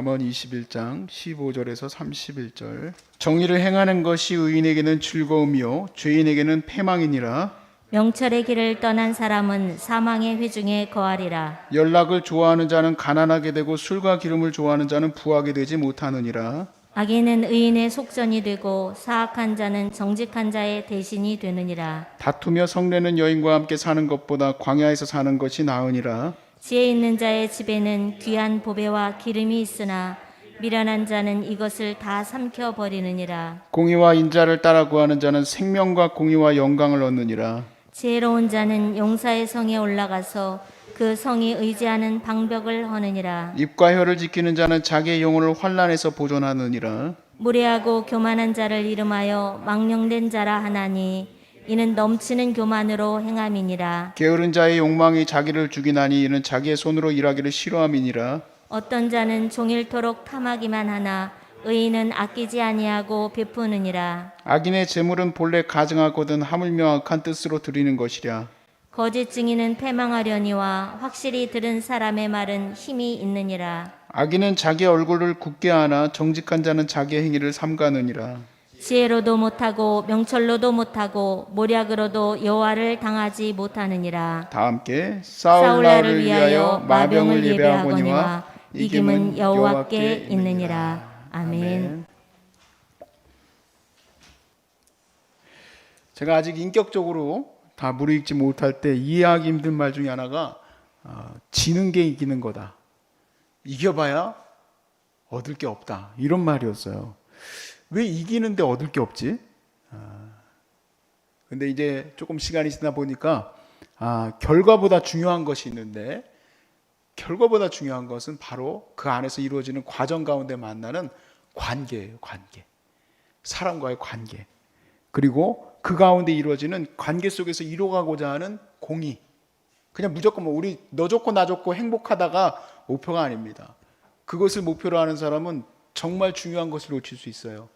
잠언 21장 15절에서 31절 정의를 행하는 것이 의인에게는 즐거움이요 죄인에게는 패망이니라 명철의 길을 떠난 사람은 사망의 회중에 거하리라. 연락을 좋아하는 자는 가난하게 되고 술과 기름을 좋아하는 자는 부하게 되지 못하느니라 악인은 의인의 속전이 되고 사악한 자는 정직한 자의 대신이 되느니라. 다투며 성내는 여인과 함께 사는 것보다 광야에서 사는 것이 나으니라 지혜 있는 자의 집에는 귀한 보배와 기름이 있으나 미련한 자는 이것을 다 삼켜 버리느니라. 공의와 인자를 따라 구하는 자는 생명과 공의와 영광을 얻느니라 지혜로운 자는 용사의 성에 올라가서 그 성이 의지하는 방벽을 허느니라. 입과 혀를 지키는 자는 자기의 영혼을 환란에서 보존하느니라 무례하고 교만한 자를 이름하여 망령된 자라 하나니 이는 넘치는 교만으로 행함이니라. 게으른 자의 욕망이 자기를 죽이나니 이는 자기의 손으로 일하기를 싫어함이니라 어떤 자는 종일토록 탐하기만 하나 의인은 아끼지 아니하고 베푸느니라. 악인의 재물은 본래 가증하거든 하물며 악한 뜻으로 드리는 것이랴 거짓 증인은 패망하려니와 확실히 들은 사람의 말은 힘이 있느니라. 악인은 자기 얼굴을 굳게 하나 정직한 자는 자기의 행위를 삼가느니라 지혜로도 못하고 명철로도 못하고 모략으로도 여호와를 당하지 못하느니라. 다 함께 사울라를 위하여 마병을 예배하거니와 이김은 여호와께 있느니라. 아멘. 제가 아직 인격적으로 다 무르익지 못할 때 이해하기 힘든 말 중에 하나가 어, 지는 게 이기는 거다. 이겨봐야 얻을 게 없다. 이런 말이었어요. 왜 이기는데 얻을 게 없지? 아, 근데 이제 조금 시간이 지나 보니까 아, 결과보다 중요한 것이 있는데 결과보다 중요한 것은 바로 그 안에서 이루어지는 과정 가운데 만나는 관계예요, 관계. 사람과의 관계. 그리고 그 가운데 이루어지는 관계 속에서 이루어가고자 하는 공의. 그냥 무조건 뭐 우리 너 좋고 나 좋고 행복하다가 목표가 아닙니다. 그것을 목표로 하는 사람은 정말 중요한 것을 놓칠 수 있어요.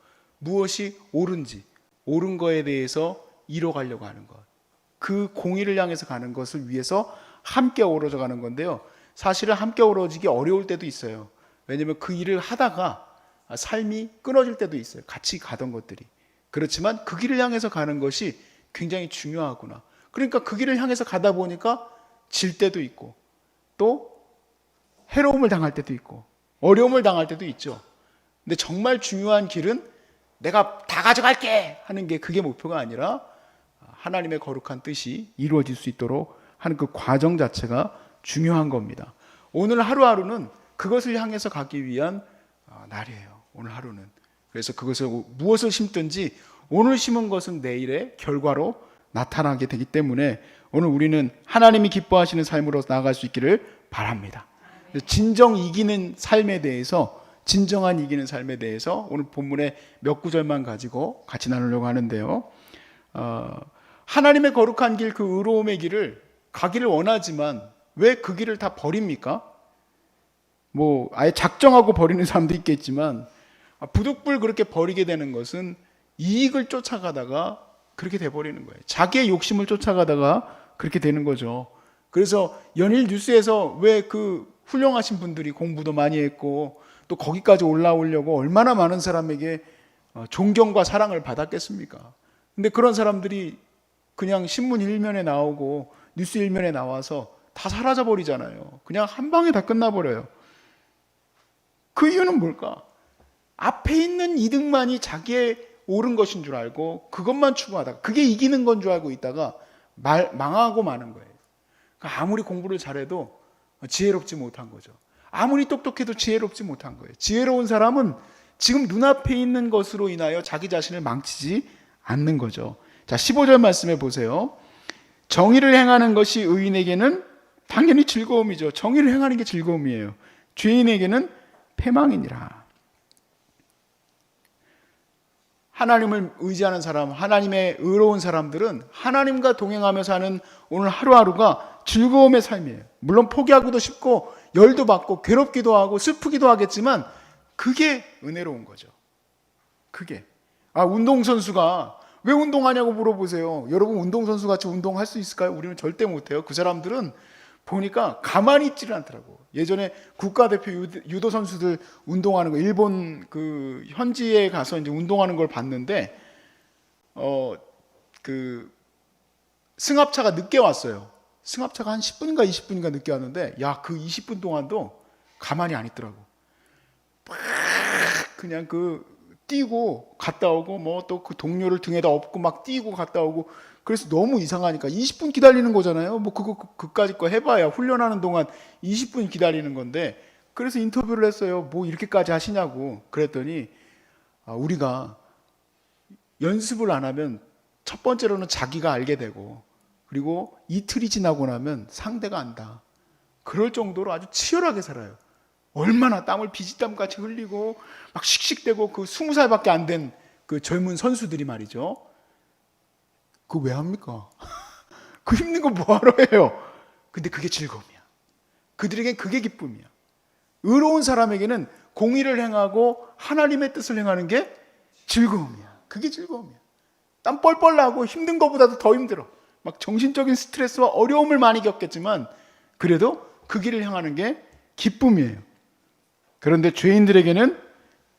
무엇이 옳은지, 옳은 거에 대해서 이뤄가려고 하는 것. 그 공의를 향해서 가는 것을 위해서 함께 어우러져 가는 건데요. 사실은 함께 어우러지기 어려울 때도 있어요. 왜냐하면 그 일을 하다가 삶이 끊어질 때도 있어요. 같이 가던 것들이. 그렇지만 그 길을 향해서 가는 것이 굉장히 중요하구나. 그러니까 그 길을 향해서 가다 보니까 질 때도 있고 또 해로움을 당할 때도 있고 어려움을 당할 때도 있죠. 근데 정말 중요한 길은 내가 다 가져갈게 하는 게 그게 목표가 아니라 하나님의 거룩한 뜻이 이루어질 수 있도록 하는 그 과정 자체가 중요한 겁니다. 오늘 하루하루는 그것을 향해서 가기 위한 어, 날이에요. 오늘 하루는. 그래서 그것을 무엇을 심든지 오늘 심은 것은 내일의 결과로 나타나게 되기 때문에 오늘 우리는 하나님이 기뻐하시는 삶으로 나아갈 수 있기를 바랍니다. 진정 이기는 삶에 대해서 진정한 이기는 삶에 대해서 오늘 본문의 몇 구절만 가지고 같이 나누려고 하는데요. 어, 하나님의 거룩한 길, 그 의로움의 길을 가기를 원하지만 왜 그 길을 다 버립니까? 뭐 아예 작정하고 버리는 사람도 있겠지만 아, 부득불 그렇게 버리게 되는 것은 이익을 쫓아가다가 그렇게 돼 버리는 거예요. 자기의 욕심을 쫓아가다가 그렇게 되는 거죠. 그래서 연일 뉴스에서 왜 그 훌륭하신 분들이 공부도 많이 했고 또 거기까지 올라오려고 얼마나 많은 사람에게 어, 존경과 사랑을 받았겠습니까? 근데 그런 사람들이 그냥 신문 일면에 나오고 뉴스 일면에 나와서 다 사라져 버리잖아요. 그냥 한 방에 다 끝나 버려요. 그 이유는 뭘까? 앞에 있는 이득만이 자기의 옳은 것인 줄 알고 그것만 추구하다가 그게 이기는 건 줄 알고 있다가 말, 망하고 마는 거예요. 그러니까 아무리 공부를 잘해도 지혜롭지 못한 거죠. 아무리 똑똑해도 지혜롭지 못한 거예요. 지혜로운 사람은 지금 눈앞에 있는 것으로 인하여 자기 자신을 망치지 않는 거죠. 자, 15절 말씀해 보세요. 정의를 행하는 것이 의인에게는 당연히 즐거움이죠. 정의를 행하는 게 즐거움이에요. 죄인에게는 패망이니라. 하나님을 의지하는 사람, 하나님의 의로운 사람들은 하나님과 동행하며 사는 오늘 하루하루가 즐거움의 삶이에요. 물론 포기하기도 쉽고 열도 받고 괴롭기도 하고 슬프기도 하겠지만 그게 은혜로운 거죠. 그게. 아, 운동선수가 왜 운동하냐고 물어보세요. 여러분 운동선수 같이 운동할 수 있을까요? 우리는 절대 못해요. 그 사람들은 보니까 가만히 있지를 않더라고. 예전에 국가대표 유도, 선수들 운동하는 거 일본 그 현지에 가서 이제 운동하는 걸 봤는데 어 그 승합차가 늦게 왔어요. 승합차가 한 10분인가 20분인가 늦게 왔는데 야 그 20분 동안도 가만히 안 있더라고. 막 그냥 그 뛰고 갔다 오고 뭐 또 그 동료를 등에다 업고 막 뛰고 갔다 오고 그래서 너무 이상하니까 20분 기다리는 거잖아요. 뭐 그거 그- 그까짓 거 해봐야 훈련하는 동안 20분 기다리는 건데 그래서 인터뷰를 했어요. 뭐 이렇게까지 하시냐고 그랬더니 아, 우리가 연습을 안 하면 첫 번째로는 자기가 알게 되고 그리고 이틀이 지나고 나면 상대가 안다. 그럴 정도로 아주 치열하게 살아요. 얼마나 땀을 비지땀 같이 흘리고 막 씩씩대고 그 스무 살밖에 안 된 그 젊은 선수들이 말이죠. 그거 왜 합니까? 그 힘든 거 뭐하러 해요? 근데 그게 즐거움이야. 그들에겐 그게 기쁨이야. 의로운 사람에게는 공의를 행하고 하나님의 뜻을 행하는 게 즐거움이야. 그게 즐거움이야. 땀 뻘뻘 나고 힘든 것보다도 더 힘들어. 막 정신적인 스트레스와 어려움을 많이 겪겠지만 그래도 그 길을 향하는 게 기쁨이에요. 그런데 죄인들에게는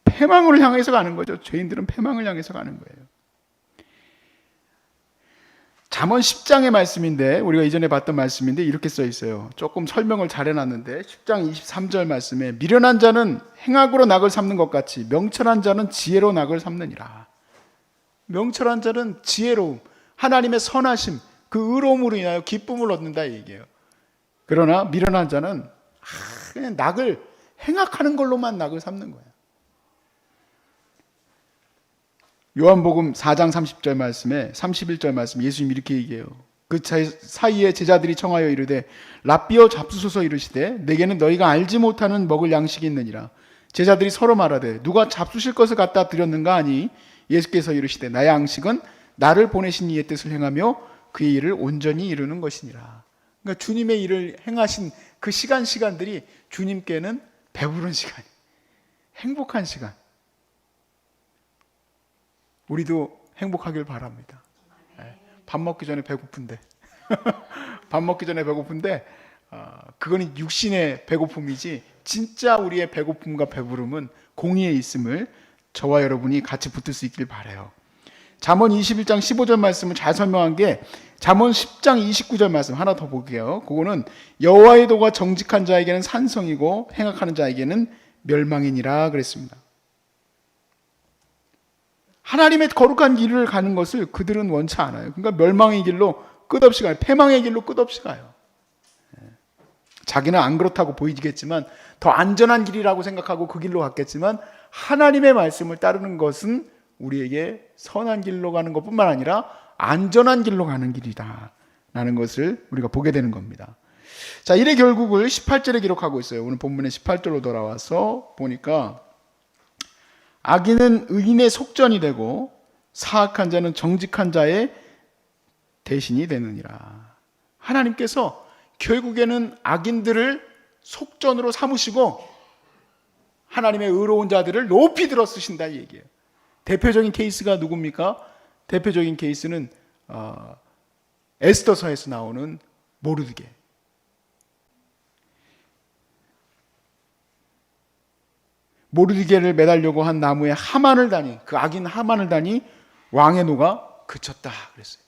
패망을 향해서 가는 거죠. 죄인들은 패망을 향해서 가는 거예요. 잠언 10장의 말씀인데 우리가 이전에 봤던 말씀인데 이렇게 써 있어요. 조금 설명을 잘 해놨는데 10장 23절 말씀에 미련한 자는 행악으로 낙을 삼는 것 같이 명철한 자는 지혜로 낙을 삼느니라. 명철한 자는 지혜로움, 하나님의 선하심, 그 의로움으로 인하여 기쁨을 얻는다 이 얘기예요. 그러나 미련한 자는 아, 그냥 낙을 행악하는 걸로만 낙을 삼는 거예요. 요한복음 4장 30절 말씀에 31절 말씀 예수님 이렇게 얘기해요. 그 차- 사이에 제자들이 청하여 이르되 랍비어 잡수소서 이르시되 내게는 너희가 알지 못하는 먹을 양식이 있느니라. 제자들이 서로 말하되 누가 잡수실 것을 갖다 드렸는가 하니 예수께서 이르시되 나의 양식은 나를 보내신 이의 뜻을 행하며 그의 일을 온전히 이루는 것이니라. 그러니까 주님의 일을 행하신 그 시간 시간들이 주님께는 배부른 시간, 행복한 시간. 우리도 행복하길 바랍니다. 예, 밥 먹기 전에 배고픈데, 밥 먹기 전에 배고픈데, 어, 그거는 육신의 배고픔이지, 진짜 우리의 배고픔과 배부름은 공의에 있음을 저와 여러분이 같이 붙을 수 있길 바래요. 잠언 21장 15절 말씀을 잘 설명한 게 잠언 10장 29절 말씀 하나 더 볼게요. 그거는 여호와의 도가 정직한 자에게는 산성이고 행악하는 자에게는 멸망이니라 그랬습니다. 하나님의 거룩한 길을 가는 것을 그들은 원치 않아요. 그러니까 멸망의 길로 끝없이 가요. 패망의 길로 끝없이 가요. 예. 자기는 안 그렇다고 보이겠지만 더 안전한 길이라고 생각하고 그 길로 갔겠지만 하나님의 말씀을 따르는 것은 우리에게 선한 길로 가는 것뿐만 아니라 안전한 길로 가는 길이다. 라는 것을 우리가 보게 되는 겁니다. 자, 이래 결국을 18절에 기록하고 있어요. 오늘 본문의 18절로 돌아와서 보니까 악인은 의인의 속전이 되고 사악한 자는 정직한 자의 대신이 되느니라. 하나님께서 결국에는 악인들을 속전으로 삼으시고 하나님의 의로운 자들을 높이 들어 쓰신다 이 얘기예요. 대표적인 케이스가 누굽니까? 대표적인 케이스는 어, 에스더서에서 나오는 모르드게. 모르드게를 매달려고 한 나무에 하만을 다니 그 악인 하만을 다니 왕의 노가 그쳤다 그랬어요.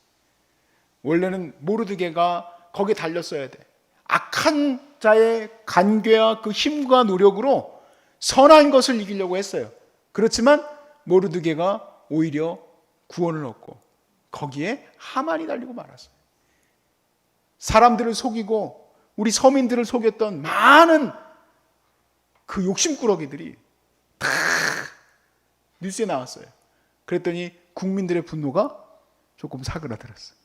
원래는 모르드게가 거기에 달렸어야 돼. 악한 자의 간괴와 그 힘과 노력으로 선한 것을 이기려고 했어요. 그렇지만 모르드게가 오히려 구원을 얻고 거기에 하만이 달리고 말았어요. 사람들을 속이고 우리 서민들을 속였던 많은 그 욕심꾸러기들이 다 뉴스에 나왔어요. 그랬더니 국민들의 분노가 조금 사그라들었어요.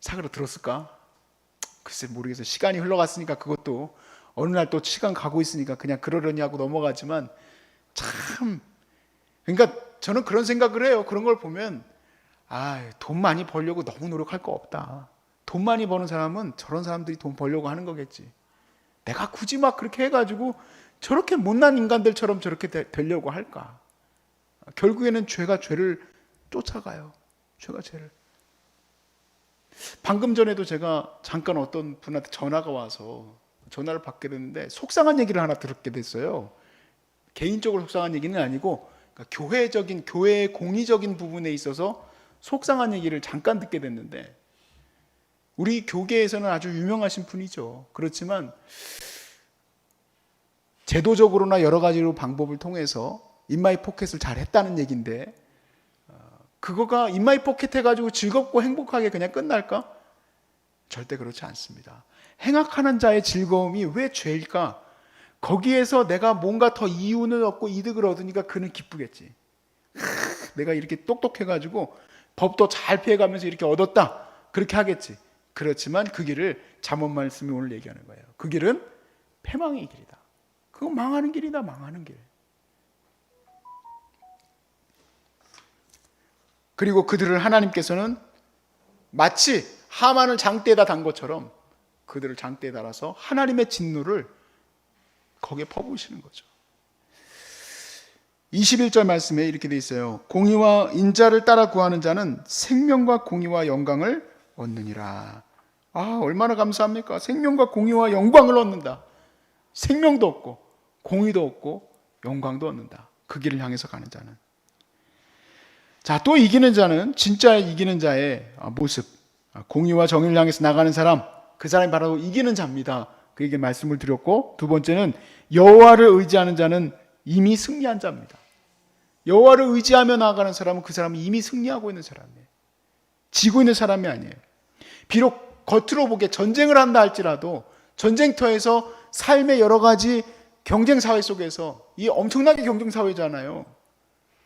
사그라들었을까? 글쎄 모르겠어요. 시간이 흘러갔으니까 그것도 어느 날 또 시간 가고 있으니까 그냥 그러려니 하고 넘어가지만 참 그러니까 저는 그런 생각을 해요. 그런 걸 보면 아, 돈 많이 벌려고 너무 노력할 거 없다. 돈 많이 버는 사람은 저런 사람들이 돈 벌려고 하는 거겠지. 내가 굳이 막 그렇게 해가지고 저렇게 못난 인간들처럼 저렇게 되, 되려고 할까? 결국에는 죄가 죄를 쫓아가요. 죄가 죄를. 방금 전에도 제가 잠깐 어떤 분한테 전화가 와서 전화를 받게 됐는데 속상한 얘기를 하나 듣게 됐어요. 개인적으로 속상한 얘기는 아니고 그러니까 교회적인 교회의 공의적인 부분에 있어서 속상한 얘기를 잠깐 듣게 됐는데 우리 교계에서는 아주 유명하신 분이죠. 그렇지만 제도적으로나 여러 가지로 방법을 통해서 인마이 포켓을 잘 했다는 얘기인데 어, 그거가 인마이 포켓 해가지고 즐겁고 행복하게 그냥 끝날까? 절대 그렇지 않습니다. 행악하는 자의 즐거움이 왜 죄일까? 거기에서 내가 뭔가 더 이윤을 얻고 이득을 얻으니까 그는 기쁘겠지. 하, 내가 이렇게 똑똑해가지고 법도 잘 피해가면서 이렇게 얻었다. 그렇게 하겠지. 그렇지만 그 길을 잠언 말씀이 오늘 얘기하는 거예요. 그 길은 패망의 길이다. 그건 망하는 길이다. 망하는 길. 그리고 그들을 하나님께서는 마치 하만을 장대에다 단 것처럼 그들을 장대에 달아서 하나님의 진노를 거기에 퍼부으시는 거죠. 21절 말씀에 이렇게 돼 있어요. 공의와 인자를 따라 구하는 자는 생명과 공의와 영광을 얻느니라. 아, 얼마나 감사합니까? 생명과 공의와 영광을 얻는다. 생명도 얻고 공의도 얻고 영광도 얻는다. 그 길을 향해서 가는 자는. 자, 또 이기는 자는 진짜 이기는 자의 모습. 공의와 정의를 향해서 나가는 사람, 그 사람이 바로 이기는 자입니다. 그에게 말씀을 드렸고 두 번째는 여호와를 의지하는 자는 이미 승리한 자입니다. 여호와를 의지하며 나아가는 사람은 그 사람은 이미 승리하고 있는 사람이에요. 지고 있는 사람이 아니에요. 비록 겉으로 보기에 전쟁을 한다 할지라도 전쟁터에서 삶의 여러 가지 경쟁 사회 속에서 이 엄청나게 경쟁 사회잖아요.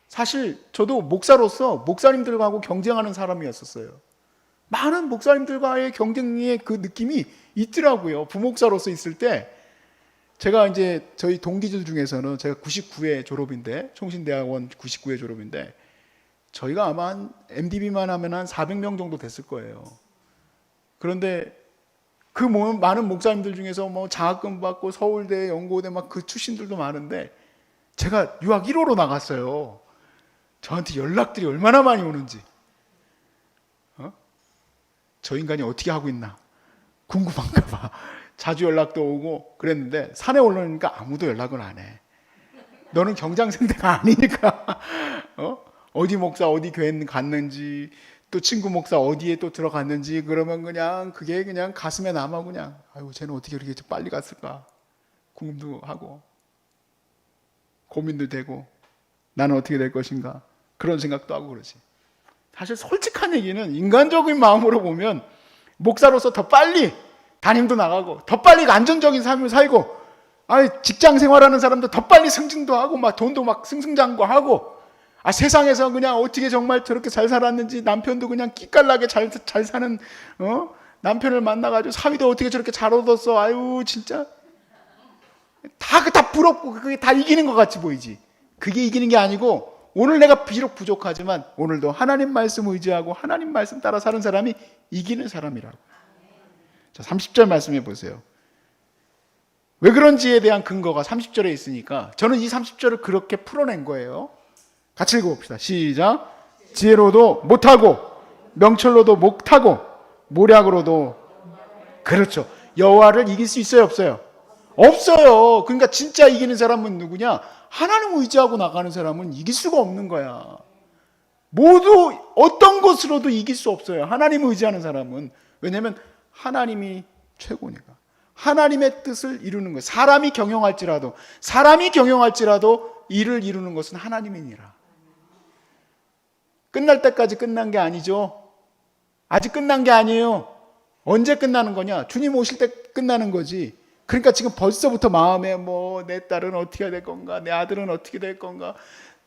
사실 저도 목사로서 목사님들하고 경쟁하는 사람이었었어요. 많은 목사님들과의 경쟁의 그 느낌이 있더라고요. 부목사로서 있을 때 제가 이제 저희 동기들 중에서는 제가 99회 졸업인데 총신대학원 99회 졸업인데 저희가 아마 한 MDB만 하면 한 400명 정도 됐을 거예요. 그런데 그 뭐- 많은 목사님들 중에서 뭐 장학금 받고 서울대, 연고대 막 그 출신들도 많은데 제가 유학 1호로 나갔어요. 저한테 연락들이 얼마나 많이 오는지. 어? 저 인간이 어떻게 하고 있나 궁금한가 봐. 자주 연락도 오고 그랬는데 산에 올라오니까 아무도 연락을 안 해. 너는 경장생대가 아니니까 어? 어디 목사 어디 교회 갔는지 또 친구 목사 어디에 또 들어갔는지 그러면 그냥 그게 그냥 가슴에 남아 그냥 아유 쟤는 어떻게 이렇게 빨리 갔을까 궁금도 하고 고민도 되고 나는 어떻게 될 것인가 그런 생각도 하고 그러지. 사실 솔직한 얘기는 인간적인 마음으로 보면 목사로서 더 빨리 담임도 나가고 더 빨리 안정적인 삶을 살고 아 직장 생활하는 사람도 더 빨리 승진도 하고 막 돈도 막 승승장구하고 아 세상에서 그냥 어떻게 정말 저렇게 잘 살았는지 남편도 그냥 끼깔나게 잘 잘 사는 어? 남편을 만나가지고 사위도 어떻게 저렇게 잘 얻었어? 아유 진짜. 다그다 부럽고 그게 다 이기는 것 같이 보이지. 그게 이기는 게 아니고 오늘 내가 비록 부족하지만 오늘도 하나님 말씀 의지하고 하나님 말씀 따라 사는 사람이 이기는 사람이라고. 자, 30절 말씀해 보세요. 왜 그런지에 대한 근거가 30절에 있으니까 저는 이 30절을 그렇게 풀어낸 거예요. 같이 읽어봅시다. 시작. 지혜로도 못하고 명철로도 못하고 모략으로도 그렇죠. 여호와를 이길 수 있어요, 없어요? 없어요. 그러니까 진짜 이기는 사람은 누구냐? 하나님 의지하고 나가는 사람은 이길 수가 없는 거야. 모두 어떤 것으로도 이길 수 없어요. 하나님 의지하는 사람은 왜냐하면 하나님이 최고니까. 하나님의 뜻을 이루는 거예요. 사람이 경영할지라도 사람이 경영할지라도 일을 이루는 것은 하나님이니라. 끝날 때까지 끝난 게 아니죠. 아직 끝난 게 아니에요. 언제 끝나는 거냐? 주님 오실 때 끝나는 거지. 그러니까 지금 벌써부터 마음에 뭐 내 딸은 어떻게 될 건가? 내 아들은 어떻게 될 건가?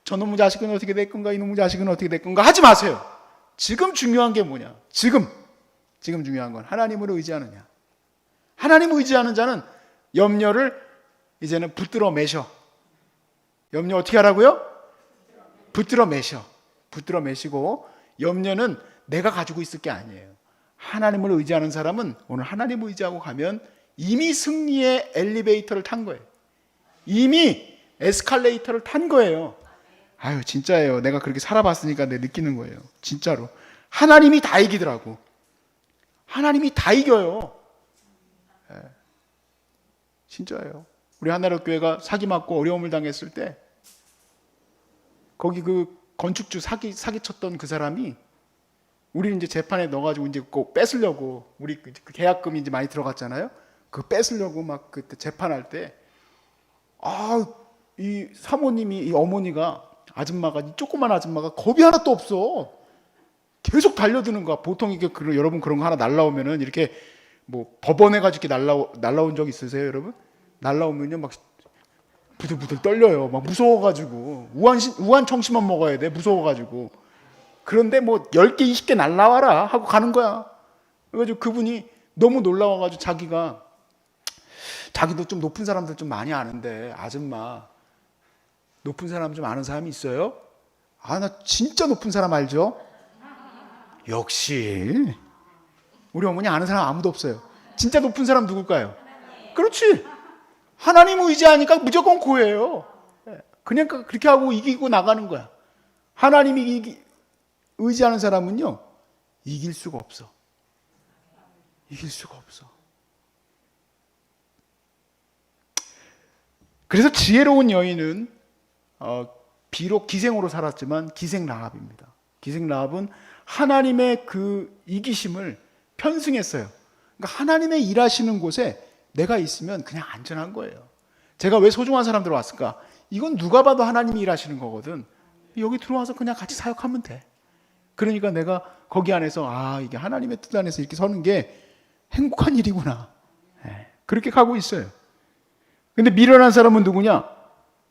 저놈의 자식은 어떻게 될 건가? 이놈의 자식은 어떻게 될 건가? 하지 마세요. 지금 중요한 게 뭐냐? 지금 지금 중요한 건 하나님을 의지하느냐. 하나님을 의지하는 자는 염려를 이제는 붙들어 매셔. 염려 어떻게 하라고요? 붙들어 매셔. 붙들어 매시고 염려는 내가 가지고 있을 게 아니에요. 하나님을 의지하는 사람은 오늘 하나님을 의지하고 가면 이미 승리의 엘리베이터를 탄 거예요. 이미 에스컬레이터를 탄 거예요. 아유, 진짜예요. 내가 그렇게 살아봤으니까 내 느끼는 거예요. 진짜로. 하나님이 다 이기더라고. 하나님이 다 이겨요. 예. 진짜예요. 우리 하나로 교회가 사기 맞고 어려움을 당했을 때 거기 그 건축주 사기 사기 쳤던 그 사람이 우리 이제 재판에 넣어가지고 이제 꼭 뺏으려고 우리 그 계약금이 이제 많이 들어갔잖아요. 그 뺏으려고 막 그때 재판할 때 아, 이 사모님이 이 어머니가 아줌마가 이 조그만 아줌마가 겁이 하나도 없어. 계속 달려드는 거야. 보통 이게 그 여러분 그런 거 하나 날라오면은 이렇게 뭐 법원에 가지고 날라 날라온 적 있으세요, 여러분? 날라오면요 막 부들부들 떨려요. 막 무서워가지고 우한 우한 청심만 먹어야 돼. 무서워가지고 그런데 뭐 10개, 20개 날라와라 하고 가는 거야. 그래가지고 그분이 너무 놀라워가지고 자기가 자기도 좀 높은 사람들 좀 많이 아는데 아줌마 높은 사람 좀 아는 사람이 있어요? 아 나 진짜 높은 사람 알죠? 역시 우리 어머니 아는 사람 아무도 없어요. 진짜 높은 사람 누굴까요? 그렇지. 하나님 의지하니까 무조건 고해요. 예. 그냥 그렇게 하고 이기고 나가는 거야. 하나님이 의지하는 사람은요 이길 수가 없어. 이길 수가 없어. 그래서 지혜로운 여인은 어, 비록 기생으로 살았지만 기생 라합입니다. 기생 라합은 하나님의 그 이기심을 편승했어요. 그러니까 하나님의 일하시는 곳에 내가 있으면 그냥 안전한 거예요. 제가 왜 소중한 사람들 왔을까? 이건 누가 봐도 하나님이 일하시는 거거든. 여기 들어와서 그냥 같이 사역하면 돼. 그러니까 내가 거기 안에서 아 이게 하나님의 뜻 안에서 이렇게 서는 게 행복한 일이구나. 예, 그렇게 가고 있어요. 근데 미련한 사람은 누구냐?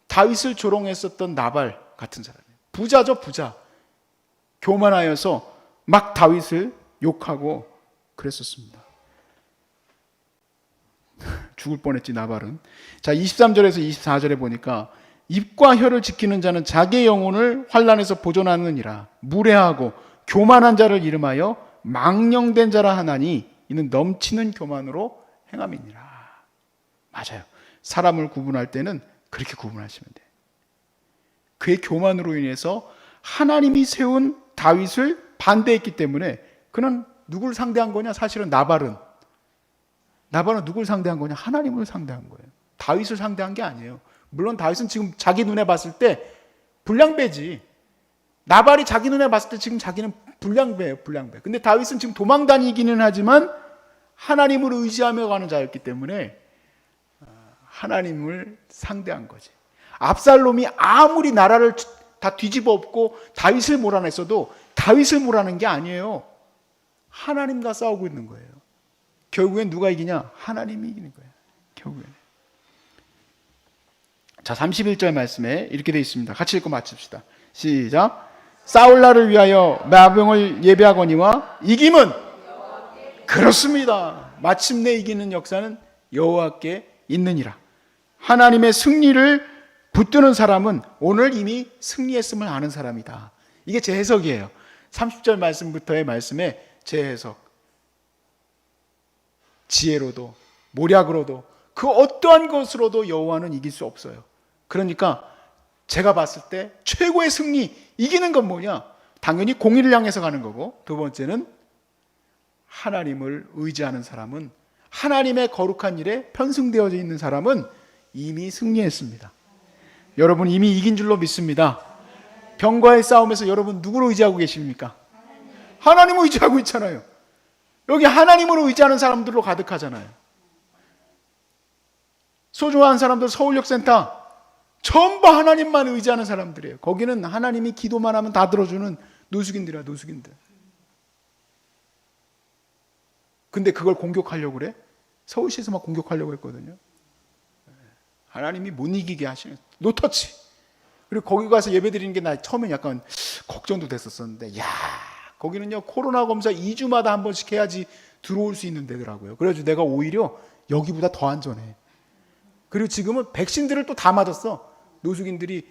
다윗을 조롱했었던 나발 같은 사람이에요. 부자죠 부자. 교만하여서 막 다윗을 욕하고 그랬었습니다. 죽을 뻔했지 나발은. 자 23절에서 24절에 보니까 입과 혀를 지키는 자는 자기의 영혼을 환란에서 보존하느니라 무례하고 교만한 자를 이름하여 망령된 자라 하나니 이는 넘치는 교만으로 행함이니라. 맞아요. 사람을 구분할 때는 그렇게 구분하시면 돼요. 그의 교만으로 인해서 하나님이 세운 다윗을 반대했기 때문에 그는 누굴 상대한 거냐? 사실은 나발은 나발은 누굴 상대한 거냐? 하나님을 상대한 거예요. 다윗을 상대한 게 아니에요. 물론 다윗은 지금 자기 눈에 봤을 때 불량배지. 나발이 자기 눈에 봤을 때 지금 자기는 불량배예요, 불량배. 근데 다윗은 지금 도망 다니기는 하지만 하나님을 의지하며 가는 자였기 때문에 하나님을 상대한 거지. 압살롬이 아무리 나라를 다 뒤집어 엎고 다윗을 몰아냈어도 다윗을 몰아낸 게 아니에요. 하나님과 싸우고 있는 거예요. 결국엔 누가 이기냐? 하나님이 이기는 거예요. 결국엔. 자, 31절 말씀에 이렇게 되어 있습니다. 같이 읽고 마칩시다. 시작. 사울라를 위하여 마병을 예배하거니와 이김은 그렇습니다. 마침내 이기는 역사는 여호와께 있느니라. 하나님의 승리를 붙드는 사람은 오늘 이미 승리했음을 아는 사람이다. 이게 제 해석이에요. 30절 말씀부터의 말씀에 제 해석. 지혜로도 모략으로도 그 어떠한 것으로도 여호와는 이길 수 없어요. 그러니까 제가 봤을 때 최고의 승리 이기는 건 뭐냐? 당연히 공의를 향해서 가는 거고 두 번째는 하나님을 의지하는 사람은 하나님의 거룩한 일에 편승되어져 있는 사람은 이미 승리했습니다. 여러분 이미 이긴 줄로 믿습니다. 병과의 싸움에서 여러분 누구를 의지하고 계십니까? 하나님을 의지하고 있잖아요. 여기 하나님을 의지하는 사람들로 가득하잖아요. 소중한 사람들 서울역센터 전부 하나님만 의지하는 사람들이에요. 거기는 하나님이 기도만 하면 다 들어주는 노숙인들이야, 노숙인들. 근데 그걸 공격하려고 그래? 서울시에서 막 공격하려고 했거든요. 하나님이 못 이기게 하시는 노터치. 그리고 거기 가서 예배 드리는 게 나 처음에 약간 걱정도 됐었었는데, 야 거기는요 코로나 검사 2주마다 한 번씩 해야지 들어올 수 있는 데더라고요. 그래가지고 내가 오히려 여기보다 더 안전해. 그리고 지금은 백신들을 또 다 맞았어. 노숙인들이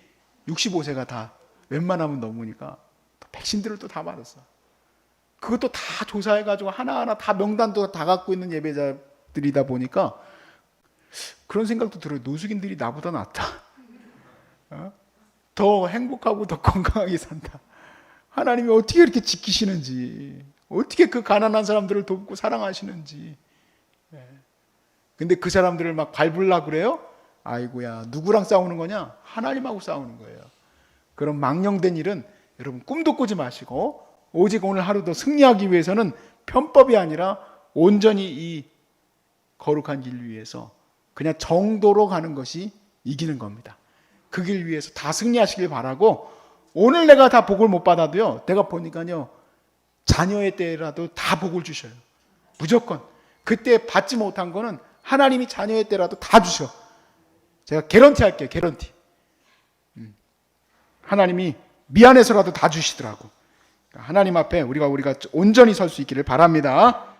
65세가 다 웬만하면 넘으니까 백신들을 또 다 맞았어. 그것도 다 조사해가지고 하나하나 다 명단도 다 갖고 있는 예배자들이다 보니까 그런 생각도 들어요. 노숙인들이 나보다 낫다. 어? 더 행복하고 더 건강하게 산다. 하나님이 어떻게 이렇게 지키시는지 어떻게 그 가난한 사람들을 돕고 사랑하시는지. 예. 근데 그 사람들을 막 밟으려 그래요? 아이고야, 누구랑 싸우는 거냐? 하나님하고 싸우는 거예요. 그런 망령된 일은 여러분 꿈도 꾸지 마시고 오직 오늘 하루도 승리하기 위해서는 편법이 아니라 온전히 이 거룩한 길 위해서 그냥 정도로 가는 것이 이기는 겁니다. 그 길 위해서 다 승리하시길 바라고 오늘 내가 다 복을 못 받아도요. 내가 보니까요. 자녀의 때라도 다 복을 주셔요. 무조건. 그때 받지 못한 거는 하나님이 자녀의 때라도 다 주셔. 제가 개런티 할게요. 개런티. 음. 하나님이 미안해서라도 다 주시더라고. 하나님 앞에 우리가 우리가 온전히 설 수 있기를 바랍니다.